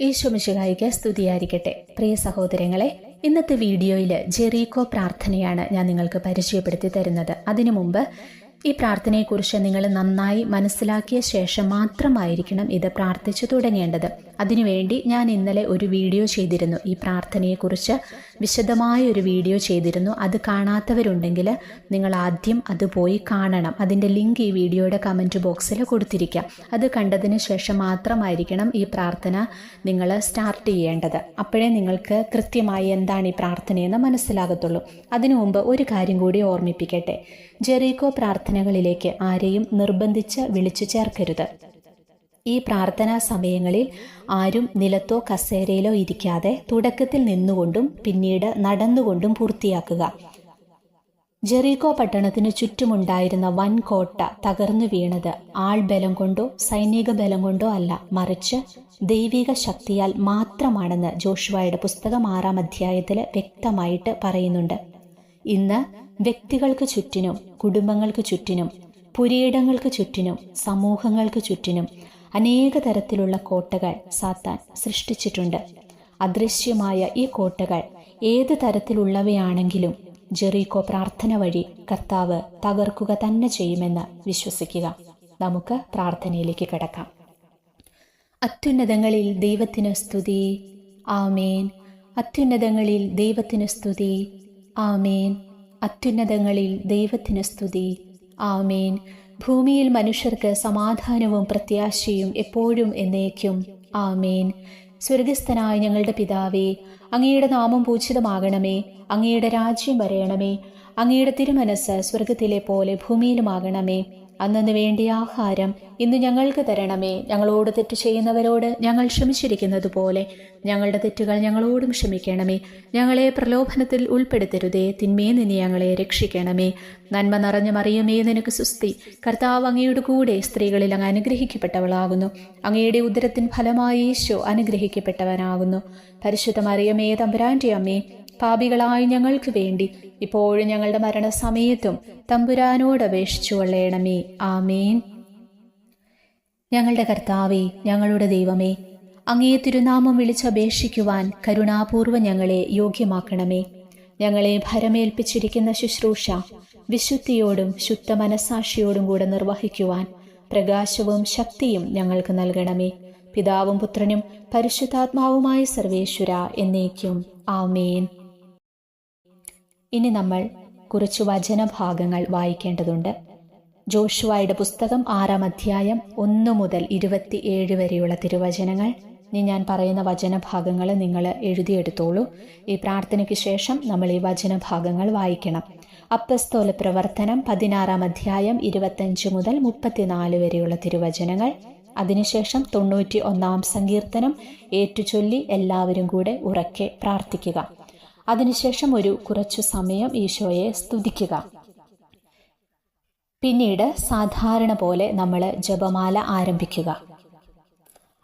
ഈശോമിശിഹായിക്ക് സ്തുതിയായിരിക്കട്ടെ. പ്രിയ സഹോദരങ്ങളെ ഇന്നത്തെ വീഡിയോയിൽ ജെറീക്കോ പ്രാർത്ഥനയാണ് ഞാൻ നിങ്ങൾക്ക് പരിചയപ്പെടുത്തി തരുന്നത്. അതിനു മുമ്പ് ഈ പ്രാർത്ഥനയെക്കുറിച്ച് നിങ്ങൾ നന്നായി മനസ്സിലാക്കിയ ശേഷം മാത്രമായിരിക്കണം ഇത് പ്രാർത്ഥിച്ചു തുടങ്ങേണ്ടത്. അതിനുവേണ്ടി ഞാൻ ഇന്നലെ ഒരു വീഡിയോ ചെയ്തിരുന്നു. ഈ പ്രാർത്ഥനയെക്കുറിച്ച് വിശദമായ ഒരു വീഡിയോ ചെയ്തിരുന്നു. അത് കാണാത്തവരുണ്ടെങ്കിൽ നിങ്ങൾ ആദ്യം അത് പോയി കാണണം. അതിന്റെ ലിങ്ക് ഈ വീഡിയോയുടെ കമന്റ് ബോക്സിൽ കൊടുത്തിരിക്കാം. അത് കണ്ടതിന് ശേഷം മാത്രമായിരിക്കണം ഈ പ്രാർത്ഥന നിങ്ങൾ സ്റ്റാർട്ട് ചെയ്യേണ്ടത്. അപ്പോഴേ നിങ്ങൾക്ക് കൃത്യമായി എന്താണ് ഈ പ്രാർത്ഥനയെന്ന് മനസ്സിലാകത്തുള്ളൂ. അതിനു മുമ്പ് ഒരു കാര്യം കൂടി ഓർമ്മിപ്പിക്കട്ടെ. ജെറീക്കോ പ്രാർത്ഥനകളിലേക്ക് ആരെയും നിർബന്ധിച്ച് വിളിച്ചു ചേർക്കരുത്. ഈ പ്രാർത്ഥനാ സമയങ്ങളിൽ ആരും നിലത്തോ കസേരയിലോ ഇരിക്കാതെ തുടക്കത്തിൽ നിന്നുകൊണ്ടും പിന്നീട് നടന്നുകൊണ്ടും പൂർത്തിയാക്കുക. ജെറീകോ പട്ടണത്തിന് ചുറ്റുമുണ്ടായിരുന്ന വൻ കോട്ട തകർന്നു വീണത് ആൾബലം കൊണ്ടോ സൈനിക ബലം കൊണ്ടോ അല്ല മറിച്ച് ദൈവിക ശക്തിയാൽ മാത്രമാണെന്ന് ജോഷുവയുടെ പുസ്തകം ആറാം അധ്യായത്തിൽ വ്യക്തമായിട്ട് പറയുന്നുണ്ട്. ഇന്ന് വ്യക്തികൾക്ക് ചുറ്റിനും കുടുംബങ്ങൾക്ക് ചുറ്റിനും പുരീടങ്ങൾക്ക് ചുറ്റിനും സമൂഹങ്ങൾക്ക് ചുറ്റിനും അനേക തരത്തിലുള്ള കോട്ടകൾ സാത്താൻ സൃഷ്ടിച്ചിട്ടുണ്ട്. അദൃശ്യമായ ഈ കോട്ടകൾ ഏത് തരത്തിലുള്ളവയാണെങ്കിലും ജെറീകോ പ്രാർത്ഥന വഴി കർത്താവ് തകർക്കുക തന്നെ ചെയ്യുമെന്ന് വിശ്വസിക്കുക. നമുക്ക് പ്രാർത്ഥനയിലേക്ക് കിടക്കാം. അത്യുന്നതങ്ങളിൽ ദൈവത്തിന് സ്തുതി. ആമേൻ. അത്യുന്നതങ്ങളിൽ ദൈവത്തിന് സ്തുതി. ആമേൻ. അത്യുന്നതങ്ങളിൽ ദൈവത്തിന് സ്തുതി. ആമേൻ. ഭൂമിയിൽ മനുഷ്യർക്ക് സമാധാനവും പ്രത്യാശയും എപ്പോഴും എന്നേക്കും. ആമേൻ. സ്വർഗസ്ഥനായ ഞങ്ങളുടെ പിതാവേ അങ്ങയുടെ നാമം പൂജിതമാകണമേ അങ്ങയുടെ രാജ്യം വരയണമേ അങ്ങയുടെ തിരുമനസ് സ്വർഗത്തിലെ പോലെ ഭൂമിയിലുമാകണമേ. അന്നു വേണ്ടിയ ആഹാരം ഇന്ന് ഞങ്ങൾക്ക് തരണമേ. ഞങ്ങളോട് തെറ്റ് ചെയ്യുന്നവരോട് ഞങ്ങൾ ക്ഷമിച്ചിരിക്കുന്നത് പോലെ ഞങ്ങളുടെ തെറ്റുകൾ ഞങ്ങളോടും ക്ഷമിക്കണമേ. ഞങ്ങളെ പ്രലോഭനത്തിൽ ഉൾപ്പെടുത്തരുതേ. തിന്മേ നിന്ന് ഞങ്ങളെ രക്ഷിക്കണമേ. നന്മ നിറഞ്ഞ മറിയമേ നിനക്ക് സുസ്തി കർത്താവ് അങ്ങയുടെ കൂടെ സ്ത്രീകളിൽ അങ്ങ് അനുഗ്രഹിക്കപ്പെട്ടവളാകുന്നു. അങ്ങയുടെ ഉദരത്തിൻ ഫലമായി ഈശോ അനുഗ്രഹിക്കപ്പെട്ടവനാകുന്നു. പരിശുദ്ധ മറിയമേ തമ്പുരാന്റെ അമ്മേ പാപികളായ ഞങ്ങൾക്ക് വേണ്ടി ഇപ്പോഴും ഞങ്ങളുടെ മരണസമയത്തും തമ്പുരാനോട് അപേക്ഷിച്ചു ആമേൻ. ഞങ്ങളുടെ കർത്താവേ ഞങ്ങളുടെ ദൈവമേ അങ്ങേ തിരുനാമം വിളിച്ചപേക്ഷിക്കുവാൻ കരുണാപൂർവം ഞങ്ങളെ യോഗ്യമാക്കണമേ. ഞങ്ങളെ ഭരമേൽപ്പിച്ചിരിക്കുന്ന ശുശ്രൂഷ വിശുദ്ധിയോടും ശുദ്ധ മനസാക്ഷിയോടും കൂടെ നിർവഹിക്കുവാൻ പ്രകാശവും ശക്തിയും ഞങ്ങൾക്ക് നൽകണമേ. പിതാവും പുത്രനും പരിശുദ്ധാത്മാവുമായ സർവേശ്വര എന്നേക്കും. ആമേൻ. ഇനി നമ്മൾ കുറച്ച് വചനഭാഗങ്ങൾ വായിക്കേണ്ടതുണ്ട്. ജോഷുവായുടെ പുസ്തകം ആറാം അധ്യായം ഒന്ന് മുതൽ ഇരുപത്തി ഏഴ് വരെയുള്ള തിരുവചനങ്ങൾ. ഇനി ഞാൻ പറയുന്ന വചനഭാഗങ്ങൾ നിങ്ങൾ എഴുതിയെടുത്തോളൂ. ഈ പ്രാർത്ഥനയ്ക്ക് ശേഷം നമ്മൾ ഈ വചനഭാഗങ്ങൾ വായിക്കണം. അപ്പസ്തോല പ്രവർത്തനം പതിനാറാം അധ്യായം ഇരുപത്തഞ്ച് മുതൽ മുപ്പത്തിനാല് വരെയുള്ള തിരുവചനങ്ങൾ. അതിനുശേഷം തൊണ്ണൂറ്റി ഒന്നാം സങ്കീർത്തനം ഏറ്റുചൊല്ലി എല്ലാവരും കൂടെ ഉറക്കെ പ്രാർത്ഥിക്കുക. അതിനുശേഷം ഒരു കുറച്ചു സമയം ഈശോയെ സ്തുതിക്കുക. പിന്നീട് സാധാരണ പോലെ നമ്മൾ ജപമാല ആരംഭിക്കുക.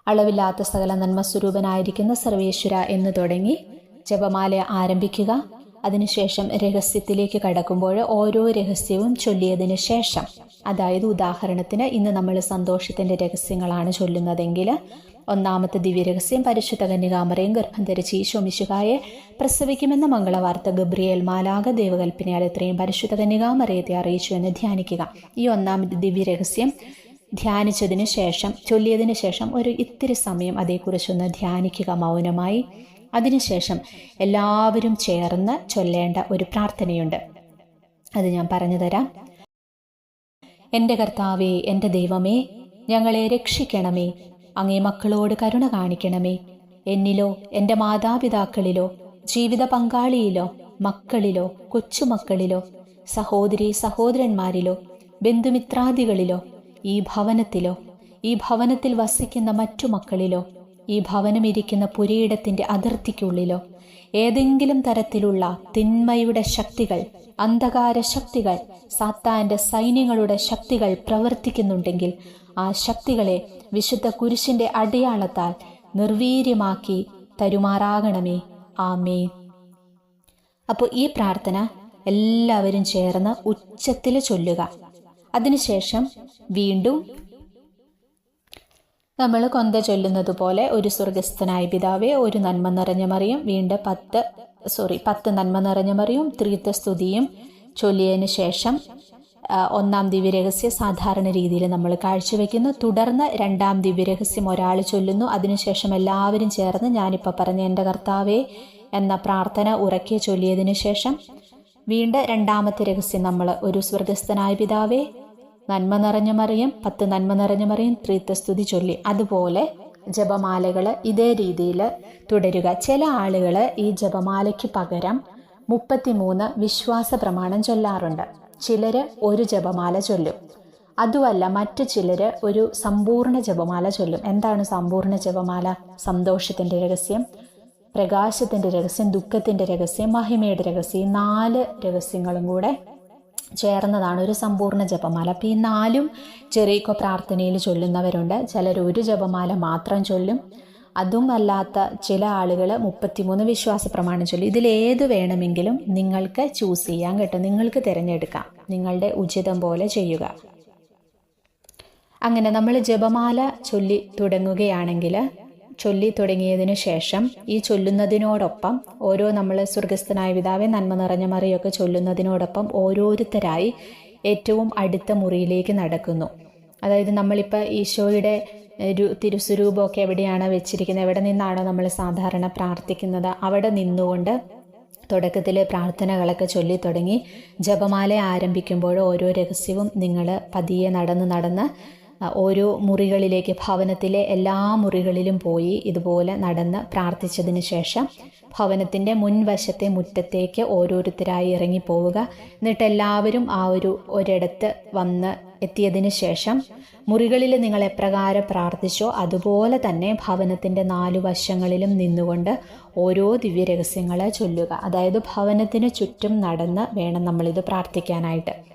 അളവില്ലാത്ത സകല നന്മ സ്വരൂപനായിരിക്കുന്ന സർവേശ്വര എന്ന് തുടങ്ങി ജപമാല ആരംഭിക്കുക. അതിനുശേഷം രഹസ്യത്തിലേക്ക് കടക്കുമ്പോൾ ഓരോ രഹസ്യവും ചൊല്ലിയതിന് ശേഷം. അതായത് ഉദാഹരണത്തിന് ഇന്ന് നമ്മൾ സന്തോഷത്തിന്റെ രഹസ്യങ്ങളാണ് ചൊല്ലുന്നതെങ്കിൽ ഒന്നാമത്തെ ദിവ്യരഹസ്യം പരിശുദ്ധ കന്യകാമറയും ഗർഭം ധരിച്ച് ഈശോമിശുഹായെ പ്രസവിക്കുമെന്ന മംഗളവാർത്ത ഗബ്രിയേൽ മാലാക ദേവകൽപ്പനയാൽ ഇത്രയും പരിശുദ്ധ കന്യകാമറയത്തെ അറിയിച്ചു എന്ന് ധ്യാനിക്കുക. ഈ ഒന്നാമത്തെ ദിവ്യരഹസ്യം ധ്യാനിച്ചതിന് ശേഷം ചൊല്ലിയതിന് ശേഷം ഒരു ഇത്തിരി സമയം അതേക്കുറിച്ചൊന്ന് ധ്യാനിക്കുക മൗനമായി. അതിനുശേഷം എല്ലാവരും ചേർന്ന് ചൊല്ലേണ്ട ഒരു പ്രാർത്ഥനയുണ്ട്. അത് ഞാൻ പറഞ്ഞു തരാം. എന്റെ കർത്താവേ എന്റെ ദൈവമേ ഞങ്ങളെ രക്ഷിക്കണമേ അങ്ങേ മക്കളോട് കരുണ കാണിക്കണമേ. എന്നിലോ എന്റെ മാതാപിതാക്കളിലോ ജീവിത പങ്കാളിയിലോ മക്കളിലോ കൊച്ചുമക്കളിലോ സഹോദരി സഹോദരന്മാരിലോ ബന്ധുമിത്രാദികളിലോ ഈ ഭവനത്തിലോ ഈ ഭവനത്തിൽ വസിക്കുന്ന മറ്റു മക്കളിലോ ഈ ഭവനമിരിക്കുന്ന പുരയിടത്തിന്റെ അതിർത്തിക്കുള്ളിലോ ഏതെങ്കിലും തരത്തിലുള്ള തിന്മയുടെ ശക്തികൾ അന്ധകാര ശക്തികൾ സാത്താന്റെ സൈന്യങ്ങളുടെ ശക്തികൾ പ്രവർത്തിക്കുന്നുണ്ടെങ്കിൽ ആ ശക്തികളെ വിശുദ്ധ കുരിശിന്റെ അടയാളത്താൽ നിർവീര്യമാക്കി തരുമാറാകണമേ. ആമേ അപ്പോൾ ഈ പ്രാർത്ഥന എല്ലാവരും ചേർന്ന് ഉച്ചത്തിൽ ചൊല്ലുക. അതിനുശേഷം വീണ്ടും നമ്മൾ കൊന്ത ചൊല്ലുന്നത് പോലെ ഒരു സ്വർഗസ്ഥനായ പിതാവെ ഒരു നന്മ നിറഞ്ഞ മറിയും വീണ്ടും പത്ത് സോറി പത്ത് നന്മ നിറഞ്ഞ മറിയും ത്രീത്ത സ്തുതിയും ചൊല്ലിയതിന് ശേഷം ഒന്നാം ദിവ്യരഹസ്യം സാധാരണ രീതിയിൽ നമ്മൾ കാഴ്ചവെക്കുന്നു. തുടർന്ന് രണ്ടാം ദിവ്യരഹസ്യം ഒരാൾ ചൊല്ലുന്നു. അതിനുശേഷം എല്ലാവരും ചേർന്ന് ഞാനിപ്പോൾ പറഞ്ഞ എന്റെ കർത്താവേ എന്ന പ്രാർത്ഥന ഉറക്കി ചൊല്ലിയതിനു ശേഷം വീണ്ടും രണ്ടാമത്തെ രഹസ്യം നമ്മൾ ഒരു സ്വർഗസ്ഥനായ പിതാവേ നന്മ നിറഞ്ഞ മറിയം പത്ത് നന്മ നിറഞ്ഞ മറിയം ത്രീത്തസ്തുതി ചൊല്ലി. അതുപോലെ ജപമാലകൾ ഇതേ രീതിയിൽ തുടരുക. ചില ആളുകൾ ഈ ജപമാലയ്ക്ക് പകരം മുപ്പത്തിമൂന്ന് വിശ്വാസ പ്രമാണം ചൊല്ലാറുണ്ട്. ചിലർ ഒരു ജപമാല ചൊല്ലും. അതുമല്ല മറ്റു ചിലർ ഒരു സമ്പൂർണ ജപമാല ചൊല്ലും. എന്താണ് സമ്പൂർണ ജപമാല? സന്തോഷത്തിന്റെ രഹസ്യം പ്രകാശത്തിന്റെ രഹസ്യം ദുഃഖത്തിന്റെ രഹസ്യം മഹിമയുടെ രഹസ്യം നാല് രഹസ്യങ്ങളും കൂടെ ചേർന്നതാണ് ഒരു സമ്പൂർണ ജപമാല. അപ്പം ഈ നാലും ചെറിയക്കോ പ്രാർത്ഥനയിൽ ചൊല്ലുന്നവരുണ്ട്. ചിലർ ഒരു ജപമാല മാത്രം ചൊല്ലും. അതും അല്ലാത്ത ചില ആളുകൾ മുപ്പത്തിമൂന്ന് വിശ്വാസ പ്രമാണം ചൊല്ലും. ഇതിലേത് വേണമെങ്കിലും നിങ്ങൾക്ക് ചൂസ് ചെയ്യാൻ കേട്ടോ. നിങ്ങൾക്ക് തിരഞ്ഞെടുക്കാം. നിങ്ങളുടെ ഉചിതം പോലെ ചെയ്യുക. അങ്ങനെ നമ്മൾ ജപമാല ചൊല്ലി തുടങ്ങുകയാണെങ്കിൽ ചൊല്ലി തുടങ്ങിയതിനു ശേഷം ഈ ചൊല്ലുന്നതിനോടൊപ്പം ഓരോ നമ്മൾ സ്വർഗസ്ഥനായ പിതാവെ നന്മ നിറഞ്ഞ മറിയൊക്കെ ചൊല്ലുന്നതിനോടൊപ്പം ഓരോരുത്തരായി ഏറ്റവും അടുത്ത മുറിയിലേക്ക് നടക്കുന്നു. അതായത് നമ്മളിപ്പോൾ ഈശോയുടെ തിരുസ്വരൂപമൊക്കെ എവിടെയാണ് വെച്ചിരിക്കുന്നത്? എവിടെ നിന്നാണോ നമ്മൾ സാധാരണ പ്രാർത്ഥിക്കുന്നത്? അവിടെ നിന്നുകൊണ്ട് തുടക്കത്തിൽ പ്രാർത്ഥനകളൊക്കെ ചൊല്ലി തുടങ്ങി ജപമാല ആരംഭിക്കുമ്പോൾ ഓരോ രഹസ്യവും നിങ്ങൾ പതിയെ നടന്ന് നടന്ന് ഓരോ മുറികളിലേക്ക് ഭവനത്തിലെ എല്ലാ മുറികളിലും പോയി ഇതുപോലെ നടന്ന് പ്രാർത്ഥിച്ചതിന് ശേഷം ഭവനത്തിന്റെ മുൻവശത്തെ മുറ്റത്തേക്ക് ഓരോരുത്തരായി ഇറങ്ങിപ്പോവുക. എന്നിട്ട് എല്ലാവരും ആ ഒരു ഒരിടത്ത് വന്ന് എത്തിയതിന് ശേഷം മുറികളിൽ നിങ്ങൾ എപ്രകാരം പ്രാർത്ഥിച്ചോ അതുപോലെ തന്നെ ഭവനത്തിന്റെ നാലു വശങ്ങളിലും നിന്നുകൊണ്ട് ഓരോ ദിവ്യരഹസ്യങ്ങളെ ചൊല്ലുക. അതായത് ഭവനത്തിന് ചുറ്റും നടന്ന് വേണം നമ്മളിത് പ്രാർത്ഥിക്കാനായിട്ട്.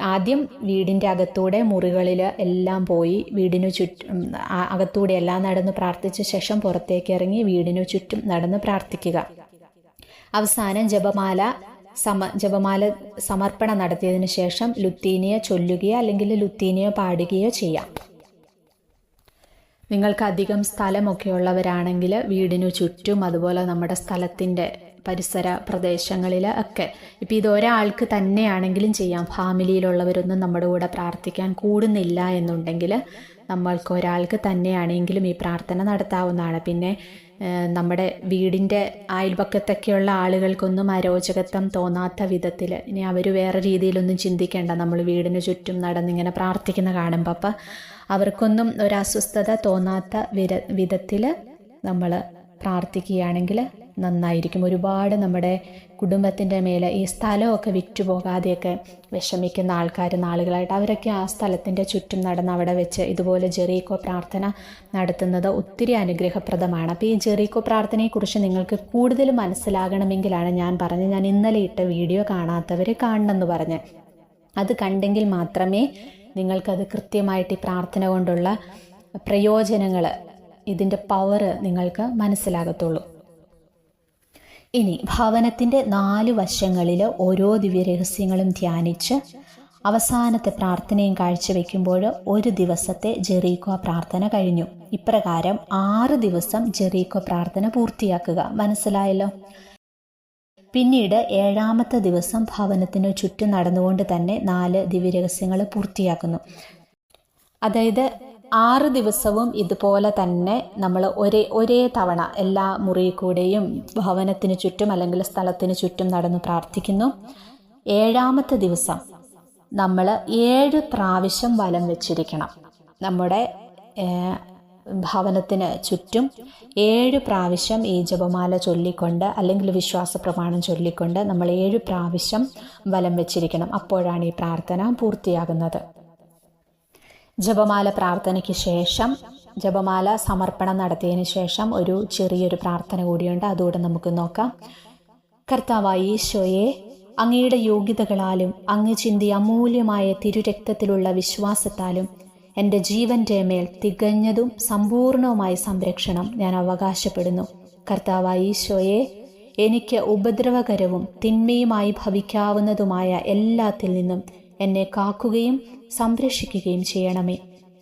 ആദ്യം വീടിന്റെ അകത്തൂടെ മുറികളിൽ എല്ലാം പോയി വീടിനു ചുറ്റും അകത്തൂടെ എല്ലാം നടന്ന് പ്രാർത്ഥിച്ച ശേഷം പുറത്തേക്ക് ഇറങ്ങി വീടിനു ചുറ്റും നടന്ന് പ്രാർത്ഥിക്കുക. അവസാനം ജപമാല സമ ജപമാല സമർപ്പണം നടത്തിയതിനു ശേഷം ലുത്തീനിയ ചൊല്ലുകയോ അല്ലെങ്കിൽ ലുത്തീനിയ പാടുകയോ ചെയ്യാം. നിങ്ങൾക്ക് അധികം സ്ഥലമൊക്കെ ഉള്ളവരാണെങ്കിൽ വീടിനു ചുറ്റും അതുപോലെ നമ്മുടെ സ്ഥലത്തിന്റെ പരിസര പ്രദേശങ്ങളിൽ ഒക്കെ. ഇപ്പം ഇത് ഒരാൾക്ക് തന്നെയാണെങ്കിലും ചെയ്യാം. ഫാമിലിയിലുള്ളവരൊന്നും നമ്മുടെ കൂടെ പ്രാർത്ഥിക്കാൻ കൂടുന്നില്ല എന്നുണ്ടെങ്കിൽ നമ്മൾക്ക് ഒരാൾക്ക് തന്നെയാണെങ്കിലും ഈ പ്രാർത്ഥന നടത്താവുന്നതാണ്. പിന്നെ നമ്മുടെ വീടിന്റെ അയൽപക്കത്തൊക്കെയുള്ള ആളുകൾക്കൊന്നും അരോചകത്വം തോന്നാത്ത വിധത്തിൽ ഇനി അവർ വേറെ രീതിയിലൊന്നും ചിന്തിക്കേണ്ട. നമ്മൾ വീടിന് ചുറ്റും നടന്നിങ്ങനെ പ്രാർത്ഥിക്കുന്ന കാണുമ്പോൾ അപ്പം അവർക്കൊന്നും ഒരു അസ്വസ്ഥത തോന്നാത്ത വിധത്തിൽ നമ്മൾ പ്രാർത്ഥിക്കുകയാണെങ്കിൽ നന്നായിരിക്കും. ഒരുപാട് നമ്മുടെ കുടുംബത്തിന്റെ മേലെ ഈ സ്ഥലമൊക്കെ വിറ്റുപോകാതെയൊക്കെ വിഷമിക്കുന്ന ആൾക്കാർ നാളുകളായിട്ട് അവരൊക്കെ ആ സ്ഥലത്തിന്റെ ചുറ്റും നടന്ന് അവിടെ വെച്ച് ഇതുപോലെ ജെറീക്കോ പ്രാർത്ഥന നടത്തുന്നത് ഒത്തിരി അനുഗ്രഹപ്രദമാണ്. അപ്പോൾ ഈ ജെറീക്കോ പ്രാർത്ഥനയെക്കുറിച്ച് നിങ്ങൾക്ക് കൂടുതൽ മനസ്സിലാകണമെങ്കിലാണ് ഞാൻ പറഞ്ഞത്. ഞാൻ ഇന്നലെ ഇട്ട വീഡിയോ കാണാത്തവർ കാണണമെന്ന് പറഞ്ഞ്. അത് കണ്ടെങ്കിൽ മാത്രമേ നിങ്ങൾക്കത് കൃത്യമായിട്ട് ഈ പ്രാർത്ഥന കൊണ്ടുള്ള പ്രയോജനങ്ങൾ ഇതിന്റെ പവർ നിങ്ങൾക്ക് മനസ്സിലാകത്തുള്ളൂ. ഇനി ഭവനത്തിന്റെ നാല് വശങ്ങളിൽ ഓരോ ദിവ്യരഹസ്യങ്ങളും ധ്യാനിച്ച് അവസാനത്തെ പ്രാർത്ഥനയും കാഴ്ചവെക്കുമ്പോൾ ഒരു ദിവസത്തെ ജെറീക്കോ പ്രാർത്ഥന കഴിഞ്ഞു. ഇപ്രകാരം ആറ് ദിവസം ജെറീക്കോ പ്രാർത്ഥന പൂർത്തിയാക്കുക. മനസ്സിലായല്ലോ? പിന്നീട് ഏഴാമത്തെ ദിവസം ഭവനത്തിന് ചുറ്റും നടന്നുകൊണ്ട് തന്നെ നാല് ദിവ്യരഹസ്യങ്ങൾ പൂർത്തിയാക്കുന്നു. അതായത് ആറ് ദിവസവും ഇതുപോലെ തന്നെ നമ്മൾ ഒരേ ഒരേ തവണ എല്ലാ മുറി കൂടെയും ഭവനത്തിന് ചുറ്റും അല്ലെങ്കിൽ സ്ഥലത്തിന് ചുറ്റും നടന്ന് പ്രാർത്ഥിക്കുന്നു. ഏഴാമത്തെ ദിവസം നമ്മൾ ഏഴ് പ്രാവശ്യം വലം വെച്ചിരിക്കണം. നമ്മുടെ ഭവനത്തിന് ചുറ്റും ഏഴ് പ്രാവശ്യം ഈ ജപമാല ചൊല്ലിക്കൊണ്ട് അല്ലെങ്കിൽ വിശ്വാസ പ്രമാണം ചൊല്ലിക്കൊണ്ട് നമ്മൾ ഏഴ് പ്രാവശ്യം വലം വെച്ചിരിക്കണം. അപ്പോഴാണ് ഈ പ്രാർത്ഥന പൂർത്തിയാകുന്നത്. ജപമാല പ്രാർത്ഥനയ്ക്ക് ശേഷം ജപമാല സമർപ്പണം നടത്തിയതിന് ശേഷം ഒരു ചെറിയൊരു പ്രാർത്ഥന കൂടിയുണ്ട്. അതുകൂടെ നമുക്ക് നോക്കാം. കർത്താവായി ഈശോയെ അങ്ങയുടെ യോഗ്യതകളാലും അങ്ങ് ചിന്തിയ അമൂല്യമായ തിരുരക്തത്തിലുള്ള വിശ്വാസത്താലും എന്റെ ജീവന്റെ മേൽ തികഞ്ഞതും സമ്പൂർണവുമായ സംരക്ഷണം ഞാൻ അവകാശപ്പെടുന്നു. കർത്താവായി ഈശോയെ എനിക്ക് ഉപദ്രവകരവും തിന്മയുമായി ഭവിക്കാവുന്നതുമായ എല്ലാത്തിൽ നിന്നും എന്നെ കാക്കുകയും സംരക്ഷിക്കുകയും ചെയ്യണമേ.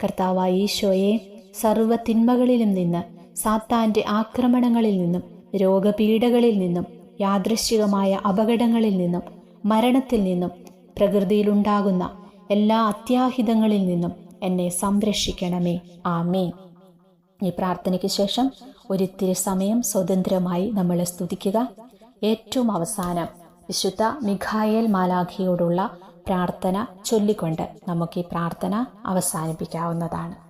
കർത്താവായ ഈശോയെ സർവ തിന്മകളിലും നിന്ന് സാത്താന്റെ ആക്രമണങ്ങളിൽ നിന്നും രോഗപീഠകളിൽ നിന്നും യാദൃശ്ചികമായ അപകടങ്ങളിൽ നിന്നും മരണത്തിൽ നിന്നും പ്രകൃതിയിലുണ്ടാകുന്ന എല്ലാ അത്യാഹിതങ്ങളിൽ നിന്നും എന്നെ സംരക്ഷിക്കണമേ. ആമേ ഈ പ്രാർത്ഥനയ്ക്ക് ശേഷം ഒരിത്തിരി സമയം സ്വതന്ത്രമായി നമ്മൾ സ്തുതിക്കുക. ഏറ്റവും അവസാനം വിശുദ്ധ മിഖായേൽ മാലാഖിയോടുള്ള പ്രാർത്ഥന ചൊല്ലിക്കൊണ്ട് നമുക്ക് ഈ പ്രാർത്ഥന അവസാനിപ്പിക്കാവുന്നതാണ്.